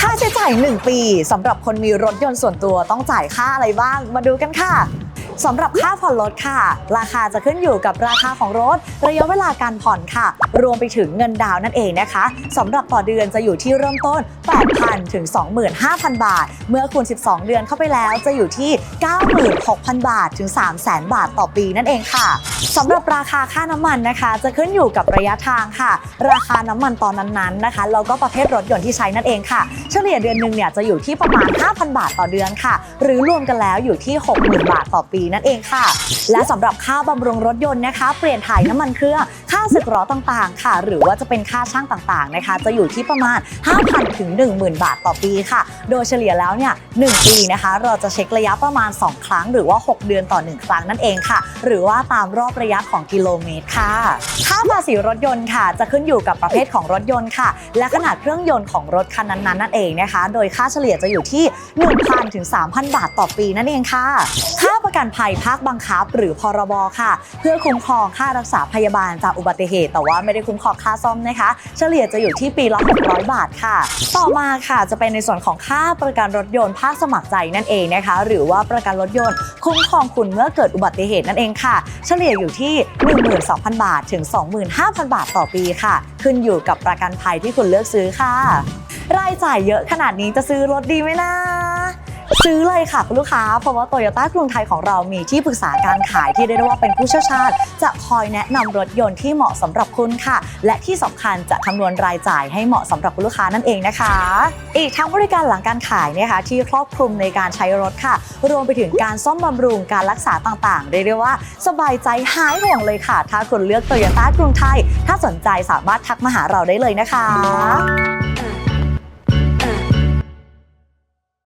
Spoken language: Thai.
ค่าใช้จ่าย 1 ปีสำหรับคนมีรถยนต์ส่วนตัวต้องจ่ายค่าอะไรบ้าง มาดูกันค่ะ สำหรับค่าผ่อนรถค่ะ ราคาจะขึ้นอยู่กับราคาของรถ ระยะเวลาการผ่อนค่ะ รวมไปถึงเงินดาวน์นั่นเองนะคะสำหรับต่อเดือนจะอยู่ที่เริ่มต้น 8,000 ถึง 25,000 บาท เมื่อคูณ 12 เดือนเข้าไปแล้วจะอยู่ที่ 96,000 บาทถึง 300,000 บาทต่อปีนั่นเองค่ะสำหรับราคาค่าน้ำมันนะคะ จะขึ้นอยู่กับระยะทางค่ะ ราคาน้ำมันตอนนั้นๆนะคะแล้วก็ประเภทรถยนต์ที่ใช้นั่นเองค่ะ เฉลี่ยเดือนหนึ่งเนี่ยจะอยู่ที่ประมาณ 5,000 บาทต่อเดือนค่ะ หรือรวมกันแล้วอยู่ที่ 60,000 บาทต่อปีนั่นเองค่ะ และสำหรับค่าบำรุงรถยนต์นะคะ เปลี่ยนถ่ายน้ำมันเครื่องค่าสึกล้อต่างๆ ค่ะ หรือว่าจะเป็นค่าช่างต่างๆนะคะ จะอยู่ที่ประมาณ 5,000 ถึง 10,000 บาทต่อปีค่ะ โดยเฉลี่ยแล้วเนี่ย1ปีนะคะ เราจะเช็คระยะประมาณ 2 ครั้ง หรือว่า 6 เดือนต่อ 1 ครั้งนั่นเองค่ะ หรือว่าตามรอบระยะของกิโลเมตรค่ะ ค่าภาษีรถยนต์ค่ะ จะขึ้นอยู่กับประเภทของรถยนต์ค่ะ และขนาดเครื่องยนต์ของรถคันนั้นๆนั่นเองนะคะ โดยค่าเฉลี่ยจะอยู่ที่ 1,000 ถึง 3,000 บาทต่อปีนั่นเองค่ะ ค่าประกันภัยภาคบังคับ หรือพรบค่ะ เพื่อคุ้มครองค่ารักษาพยาบาลจากอุบัติเหตุ แต่ว่าไม่ได้คุ้มครองค่าซ่อมนะคะ เฉลี่ยจะอยู่ที่ปีละ600 บาทค่ะ ต่อมาค่ะจะเป็นในส่วนของค่าประกันรถยนต์ภาคสมัครใจนั่นเองนะคะ หรือว่าประกันรถยนต์คุ้มครองคุณเมื่อเกิดอุบัติเหตุนั่นเองค่ะ เฉลี่ยอยู่ที่ 12,000 บาทถึง 25,000 บาทต่อปีค่ะ ขึ้นอยู่กับประกันภัยที่คุณเลือกซื้อค่ะ รายจ่ายเยอะขนาดนี้จะซื้อรถดีไหมนะ ซื้อเลยค่ะคุณลูกค้า เพราะว่าโตโยต้ากรุงไทยของเรามีที่ปรึกษาการขายที่เรียกได้ว่าเป็นผู้เชี่ยวชาญ จะคอยแนะนำรถยนต์ที่เหมาะสำหรับคุณค่ะ และที่สำคัญจะคำนวณรายจ่ายให้เหมาะสำหรับคุณลูกค้านั่นเองนะคะ อีกทั้งบริการหลังการขายเนี่ยค่ะที่ครอบคลุมในการใช้รถค่ะ รวมไปถึงการซ่อมบำรุงการรักษาต่างๆเรียกได้ว่า สบายใจหายห่วงเลยค่ะ ถ้าคุณเลือกโตโยต้ากรุงไทย ถ้าสนใจสามารถทักมาหาเราได้เลยนะคะ